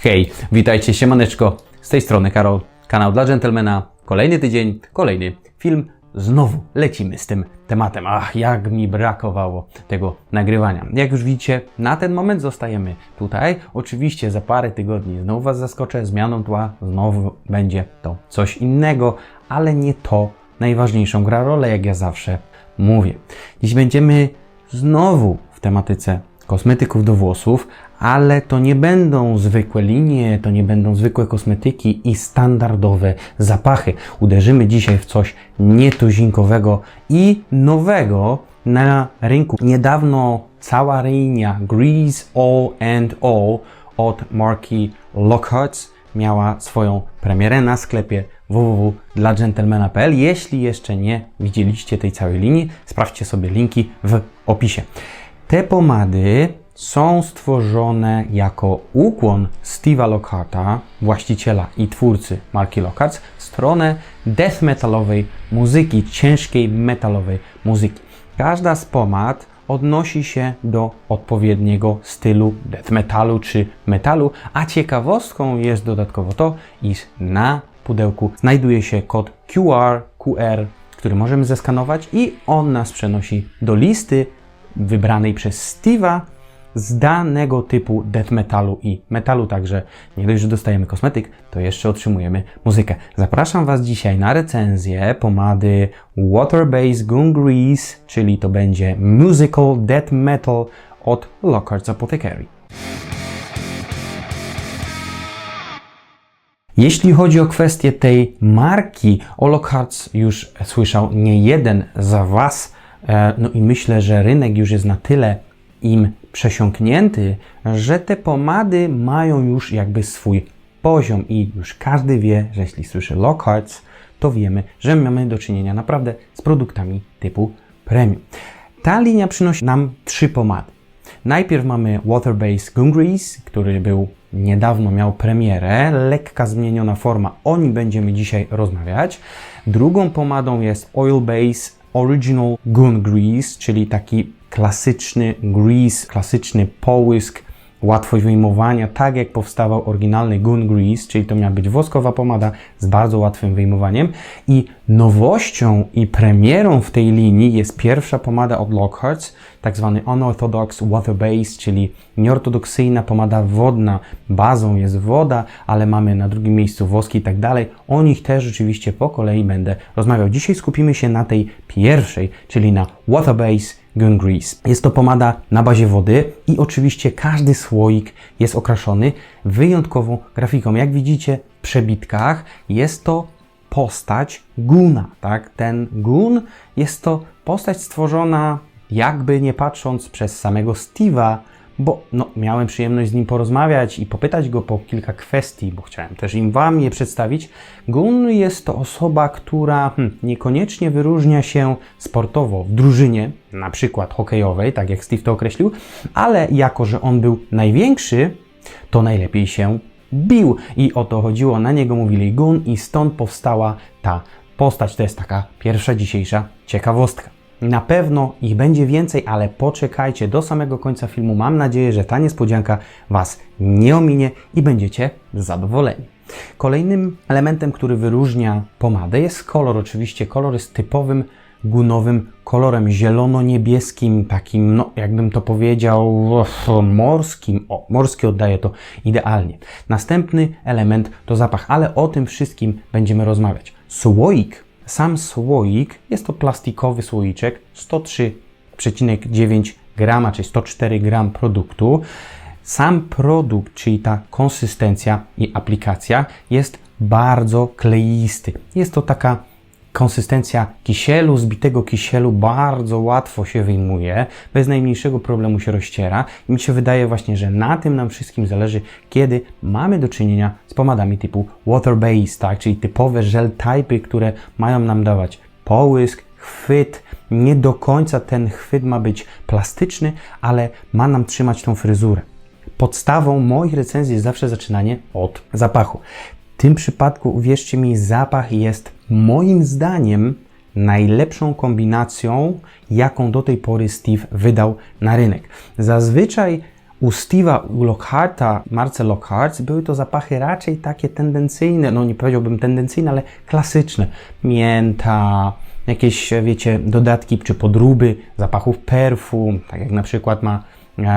Hej, witajcie, siemaneczko. Z tej strony Karol, kanał dla dżentelmena. Kolejny tydzień, kolejny film. Znowu lecimy z tym tematem. Ach, jak mi brakowało tego nagrywania. Jak już widzicie, na ten moment zostajemy tutaj. Oczywiście za parę tygodni znowu Was zaskoczę zmianą tła. Znowu będzie to coś innego, ale nie to najważniejszą gra rolę, jak ja zawsze mówię. Dziś będziemy znowu w tematyce kosmetyków do włosów, ale to nie będą zwykłe linie, to nie będą zwykłe kosmetyki i standardowe zapachy. Uderzymy dzisiaj w coś nietuzinkowego i nowego na rynku. Niedawno cała linia Grease All od marki Lockhart's miała swoją premierę na sklepie www.dlagentlemana.pl. Jeśli jeszcze nie widzieliście tej całej linii, sprawdźcie sobie linki w opisie. Te pomady są stworzone jako ukłon Steve'a Lockharta, właściciela i twórcy marki Lockhart, w stronę death metalowej muzyki, ciężkiej metalowej muzyki. Każda z pomad odnosi się do odpowiedniego stylu death metalu czy metalu, a ciekawostką jest dodatkowo to, iż na pudełku znajduje się kod QR, QR, który możemy zeskanować i on nas przenosi do listy wybranej przez Steve'a z danego typu death metalu i metalu, także nie dość, że dostajemy kosmetyk, to jeszcze otrzymujemy muzykę. Zapraszam Was dzisiaj na recenzję pomady Water Base Gun Grease, czyli to będzie Musical Death Metal od Lockhart's Apothecary. Jeśli chodzi o kwestię tej marki, o Lockhart's już słyszał nie jeden za Was, no i myślę, że rynek już jest na tyle im przesiąknięty, że te pomady mają już jakby swój poziom i już każdy wie, że jeśli słyszy Lockhart's, to wiemy, że mamy do czynienia naprawdę z produktami typu premium. Ta linia przynosi nam trzy pomady. Najpierw mamy Water Base Gun Grease, który był niedawno miał premierę, lekka zmieniona forma, o nim będziemy dzisiaj rozmawiać. Drugą pomadą jest Oil Base Original Gun Grease, czyli taki klasyczny grease, klasyczny połysk, łatwość wyjmowania, tak jak powstawał oryginalny Gun Grease, czyli to miała być woskowa pomada z bardzo łatwym wyjmowaniem. I nowością i premierą w tej linii jest pierwsza pomada od Lockhart's, tak zwany Unorthodox Water Base, czyli nieortodoksyjna pomada wodna. Bazą jest woda, ale mamy na drugim miejscu woski i tak dalej. O nich też rzeczywiście po kolei będę rozmawiał. Dzisiaj skupimy się na tej pierwszej, czyli na Water Base Gun Grease. Jest to pomada na bazie wody i oczywiście każdy słoik jest okraszony wyjątkową grafiką. Jak widzicie w przebitkach jest to postać Guna, tak? Ten Gun jest to postać stworzona jakby nie patrząc przez samego Steve'a, bo no, miałem przyjemność z nim porozmawiać i popytać go po kilka kwestii, bo chciałem też im Wam je przedstawić. Gun jest to osoba, która hmm, niekoniecznie wyróżnia się sportowo w drużynie, na przykład hokejowej, tak jak Steve to określił, ale jako, że on był największy, to najlepiej się bił. I o to chodziło, na niego mówili Gun i stąd powstała ta postać. To jest taka pierwsza dzisiejsza ciekawostka. Na pewno ich będzie więcej, ale poczekajcie do samego końca filmu. Mam nadzieję, że ta niespodzianka Was nie ominie i będziecie zadowoleni. Kolejnym elementem, który wyróżnia pomadę jest kolor. Oczywiście kolor jest typowym gunowym kolorem zielono-niebieskim, takim, no jakbym to powiedział, morskim. O, morski oddaje to idealnie. Następny element to zapach, ale o tym wszystkim będziemy rozmawiać. Słoik sam słoik jest to plastikowy słoiczek 103,9 grama, czyli 104 gram produktu. Sam produkt, czyli ta konsystencja i aplikacja jest bardzo kleisty. Jest to taka konsystencja kisielu, zbitego kisielu bardzo łatwo się wyjmuje, bez najmniejszego problemu się rozciera. I mi się wydaje właśnie, że na tym nam wszystkim zależy, kiedy mamy do czynienia z pomadami typu water base, tak, czyli typowe gel typy, które mają nam dawać połysk, chwyt. Nie do końca ten chwyt ma być plastyczny, ale ma nam trzymać tą fryzurę. Podstawą moich recenzji jest zawsze zaczynanie od zapachu. Tym przypadku, uwierzcie mi, zapach jest moim zdaniem najlepszą kombinacją, jaką do tej pory Steve wydał na rynek. Zazwyczaj u Steve'a, u Lockharta, marce Lockhart, były to zapachy raczej takie tendencyjne, no nie powiedziałbym tendencyjne, ale klasyczne. Mięta, jakieś, wiecie, dodatki czy podróby zapachów perfum, tak jak na przykład ma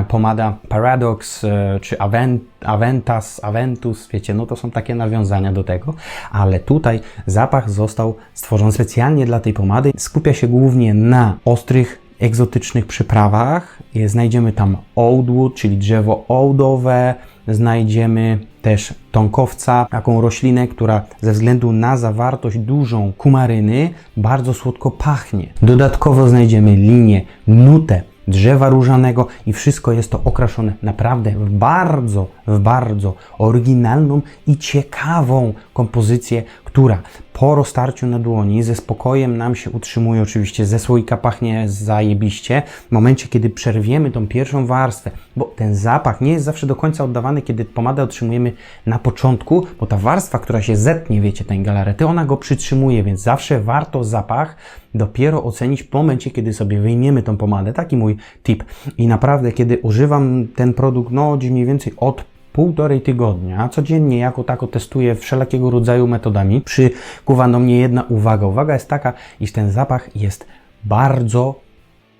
pomada Paradox e, czy Avent, Aventas, Aventus, wiecie, no to są takie nawiązania do tego, ale tutaj zapach został stworzony specjalnie dla tej pomady. Skupia się głównie na ostrych, egzotycznych przyprawach. Je- Znajdziemy tam oudwood, czyli drzewo oudowe, znajdziemy też tąkowca, taką roślinę, która ze względu na zawartość dużą kumaryny bardzo słodko pachnie. Dodatkowo znajdziemy linię nutę drzewa różanego i wszystko jest to okraszone naprawdę w bardzo, w bardzo oryginalną i ciekawą kompozycję, która po roztarciu na dłoni ze spokojem nam się utrzymuje. Oczywiście ze słoika pachnie zajebiście. W momencie, kiedy przerwiemy tą pierwszą warstwę, bo ten zapach nie jest zawsze do końca oddawany, kiedy pomadę otrzymujemy na początku, bo ta warstwa, która się zetnie, wiecie, tej galarety, ona go przytrzymuje, więc zawsze warto zapach dopiero ocenić w momencie, kiedy sobie wyjmiemy tą pomadę. Taki mój tip. I naprawdę, kiedy używam ten produkt, no mniej więcej od półtorej tygodnia, codziennie jako tako testuję wszelakiego rodzaju metodami, przykuwa do mnie jedna uwaga. Uwaga jest taka, iż ten zapach jest bardzo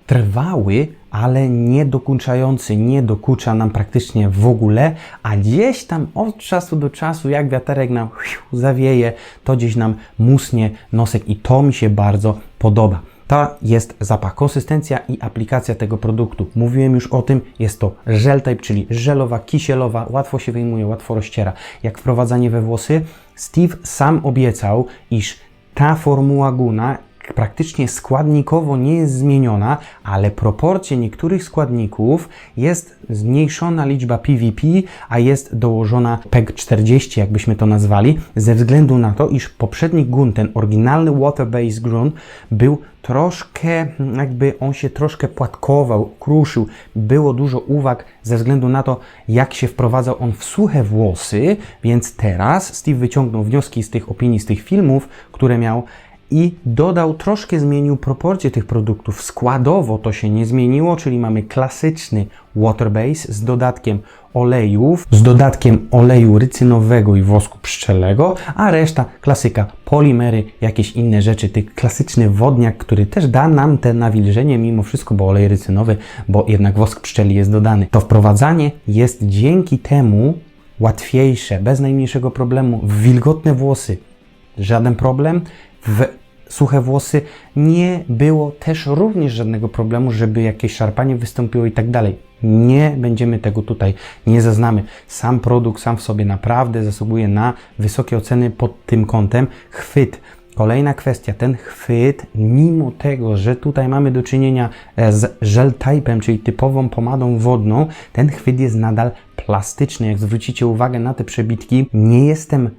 trwały, ale nie dokuczający, nie dokucza nam praktycznie w ogóle, a gdzieś tam od czasu do czasu, jak wiaterek nam zawieje, to gdzieś nam musnie nosek i to mi się bardzo podoba. To jest zapach, konsystencja i aplikacja tego produktu. Mówiłem już o tym, jest to gel type, czyli żelowa, kisielowa, łatwo się wyjmuje, łatwo rozciera. Jak wprowadzanie we włosy, Steve sam obiecał, iż ta formuła Guna praktycznie składnikowo nie jest zmieniona, ale proporcje niektórych składników jest zmniejszona liczba PVP, a jest dołożona PEG 40, jakbyśmy to nazwali, ze względu na to, iż poprzedni gun, ten oryginalny water-based gun, był troszkę, jakby on się troszkę płatkował, kruszył. Było dużo uwag ze względu na to, jak się wprowadzał on w suche włosy, więc teraz Steve wyciągnął wnioski z tych opinii, z tych filmów, które miał i dodał, troszkę zmienił proporcje tych produktów. Składowo to się nie zmieniło, czyli mamy klasyczny water base z dodatkiem olejów, z dodatkiem oleju rycynowego i wosku pszczelego, a reszta klasyka, polimery, jakieś inne rzeczy. Ten klasyczny wodniak, który też da nam te nawilżenie mimo wszystko, bo olej rycynowy, bo jednak wosk pszczeli jest dodany. To wprowadzanie jest dzięki temu łatwiejsze, bez najmniejszego problemu. W wilgotne włosy żaden problem. W suche włosy nie było też również żadnego problemu, żeby jakieś szarpanie wystąpiło i tak dalej. Nie będziemy tego tutaj, nie zaznamy. Sam produkt sam w sobie naprawdę zasługuje na wysokie oceny pod tym kątem. Chwyt. Kolejna kwestia, ten chwyt, mimo tego, że tutaj mamy do czynienia e, z gel type'em, czyli typową pomadą wodną, ten chwyt jest nadal plastyczny. Jak zwrócicie uwagę na te przebitki, nie jestem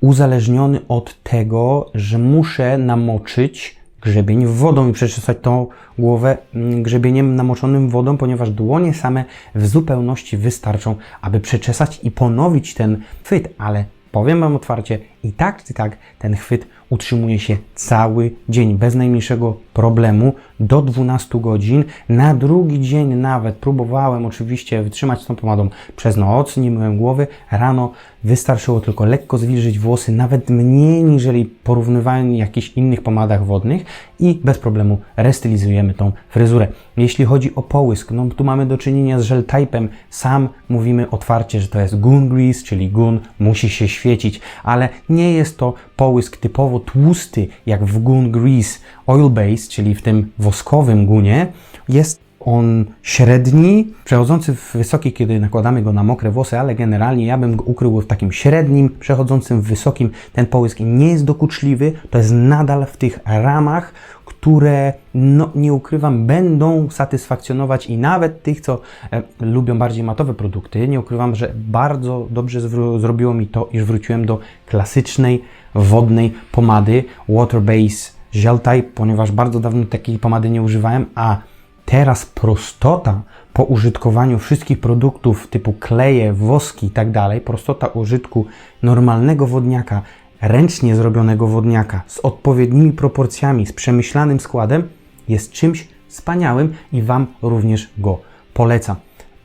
uzależniony od tego, że muszę namoczyć grzebień wodą i przeczesać tą głowę mm, grzebieniem namoczonym wodą, ponieważ dłonie same w zupełności wystarczą, aby przeczesać i ponowić ten chwyt, ale powiem Wam otwarcie, i tak czy tak ten chwyt utrzymuje się cały dzień bez najmniejszego problemu do 12 godzin. Na drugi dzień nawet próbowałem oczywiście wytrzymać z tą pomadą przez noc, nie myłem głowy. Rano wystarczyło tylko lekko zwilżyć włosy, nawet mniej niżeli porównywałem jakichś innych pomadach wodnych i bez problemu restylizujemy tą fryzurę. Jeśli chodzi o połysk, no tu mamy do czynienia z gel type'em. Sam mówimy otwarcie, że to jest gun grease, czyli gun musi się świecić, ale nie jest to połysk typowo tłusty, jak w gun grease oil base, czyli w tym woskowym gunie. Jest on średni, przechodzący w wysoki, kiedy nakładamy go na mokre włosy, ale generalnie ja bym go ukrył w takim średnim, przechodzącym w wysokim. Ten połysk nie jest dokuczliwy, to jest nadal w tych ramach, które, no nie ukrywam, będą satysfakcjonować i nawet tych, co e, lubią bardziej matowe produkty. Nie ukrywam, że bardzo dobrze zrobiło mi to, iż wróciłem do klasycznej, wodnej pomady Water Base Gel Type, ponieważ bardzo dawno takiej pomady nie używałem, a Teraz prostota po użytkowaniu wszystkich produktów typu kleje, woski i tak prostota użytku normalnego wodniaka, ręcznie zrobionego wodniaka z odpowiednimi proporcjami, z przemyślanym składem jest czymś wspaniałym i Wam również go polecam.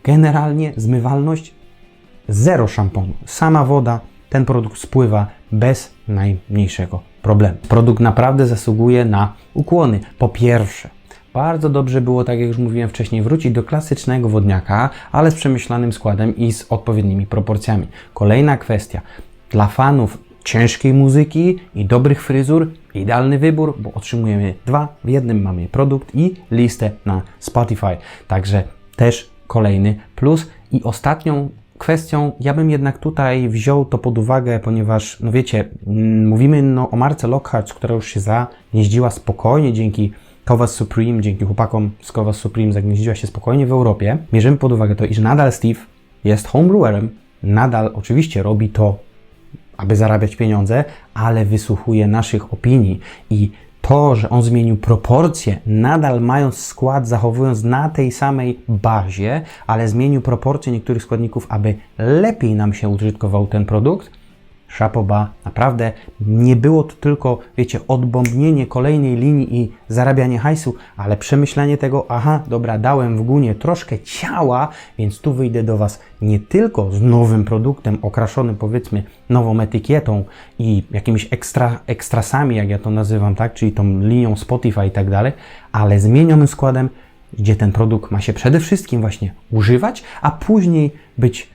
Generalnie zmywalność zero szamponu, sama woda, ten produkt spływa bez najmniejszego problemu. Produkt naprawdę zasługuje na ukłony. Po pierwsze, bardzo dobrze było, tak jak już mówiłem wcześniej, wrócić do klasycznego wodniaka, ale z przemyślanym składem i z odpowiednimi proporcjami. Kolejna kwestia. Dla fanów ciężkiej muzyki i dobrych fryzur idealny wybór, bo otrzymujemy dwa w jednym. Mamy produkt i listę na Spotify. Także też kolejny plus. I ostatnią kwestią, ja bym jednak tutaj wziął to pod uwagę, ponieważ, no wiecie, mm, mówimy no, o marce Lockhart, która już się zagnieździła spokojnie dzięki Kovas Supreme, dzięki chłopakom z Kovas Supreme zagnieździła się spokojnie w Europie. Bierzemy pod uwagę to, iż nadal Steve jest homebrewerem, nadal oczywiście robi to, aby zarabiać pieniądze, ale wysłuchuje naszych opinii i to, że on zmienił proporcje, nadal mając skład, zachowując na tej samej bazie, ale zmienił proporcje niektórych składników, aby lepiej nam się użytkował ten produkt, Szapoba, naprawdę nie było to tylko, wiecie, odbombienie kolejnej linii i zarabianie hajsu, ale przemyślenie tego, aha, dobra, dałem w gunie troszkę ciała, więc tu wyjdę do Was nie tylko z nowym produktem, okraszonym powiedzmy nową etykietą i jakimiś ekstra, ekstrasami, jak ja to nazywam, tak, czyli tą linią Spotify i tak dalej, ale zmienionym składem, gdzie ten produkt ma się przede wszystkim właśnie używać, a później być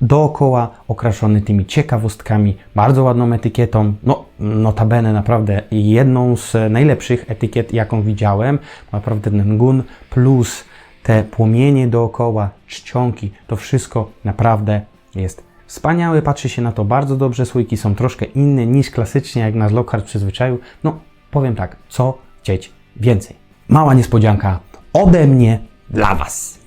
dookoła okraszony tymi ciekawostkami, bardzo ładną etykietą. No, notabene naprawdę jedną z najlepszych etykiet, jaką widziałem. Naprawdę ten gun plus te płomienie dookoła, czcionki, to wszystko naprawdę jest wspaniałe. Patrzy się na to bardzo dobrze. Słoiki są troszkę inne niż klasycznie, jak nas Lockhart przyzwyczaił. No, powiem tak, co chcieć więcej. Mała niespodzianka ode mnie dla Was.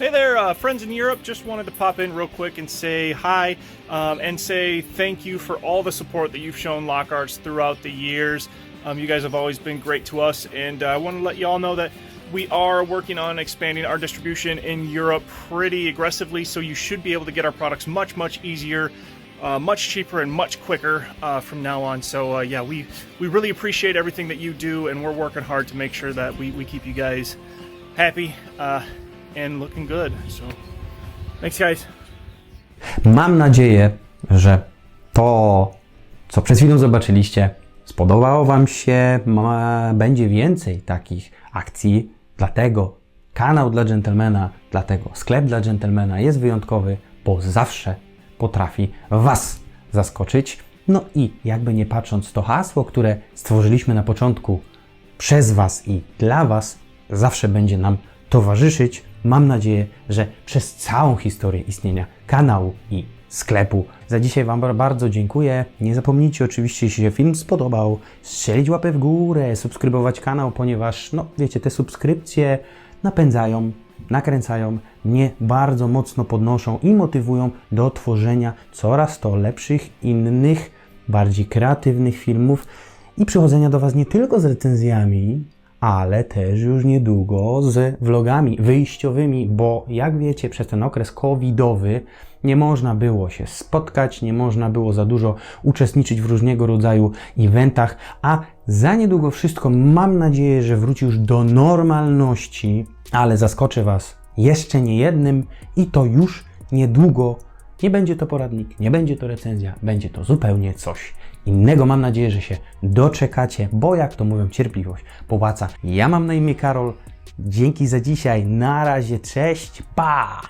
Hey there, uh, friends in Europe. Just wanted to pop in real quick and say hi um, and say thank you for all the support that you've shown Lockhart's throughout the years. Um, you guys have always been great to us, and uh, I want to let you all know that we are working on expanding our distribution in Europe pretty aggressively, so you should be able to get our products much, much easier. Uh, much cheaper and much quicker uh, from now on. So uh, yeah, we we really appreciate everything that you do, and we're working hard to make sure that we, we keep you guys happy uh, and looking good. So thanks, guys. Mam nadzieję, że to, co przed chwilą zobaczyliście, spodobało Wam się. Ma, będzie więcej takich akcji, dlatego kanał dla dżentelmena, dlatego sklep dla dżentelmena jest wyjątkowy, bo zawsze potrafi Was zaskoczyć. No i jakby nie patrząc, to hasło, które stworzyliśmy na początku przez Was i dla Was, zawsze będzie nam towarzyszyć. Mam nadzieję, że przez całą historię istnienia kanału i sklepu. Za dzisiaj Wam bardzo dziękuję. Nie zapomnijcie oczywiście, jeśli się film spodobał, strzelić łapę w górę, subskrybować kanał, ponieważ, no wiecie, te subskrypcje napędzają, nakręcają, mnie bardzo mocno podnoszą i motywują do tworzenia coraz to lepszych, innych, bardziej kreatywnych filmów i przychodzenia do Was nie tylko z recenzjami, ale też już niedługo z vlogami wyjściowymi, bo jak wiecie, przez ten okres covidowy nie można było się spotkać, nie można było za dużo uczestniczyć w różnego rodzaju eventach, a za niedługo wszystko mam nadzieję, że wróci już do normalności, ale zaskoczę Was jeszcze nie jednym i to już niedługo. Nie będzie to poradnik, nie będzie to recenzja, będzie to zupełnie coś innego. Mam nadzieję, że się doczekacie, bo jak to mówią, cierpliwość popłaca. Ja mam na imię Karol. Dzięki za dzisiaj. Na razie, cześć, pa!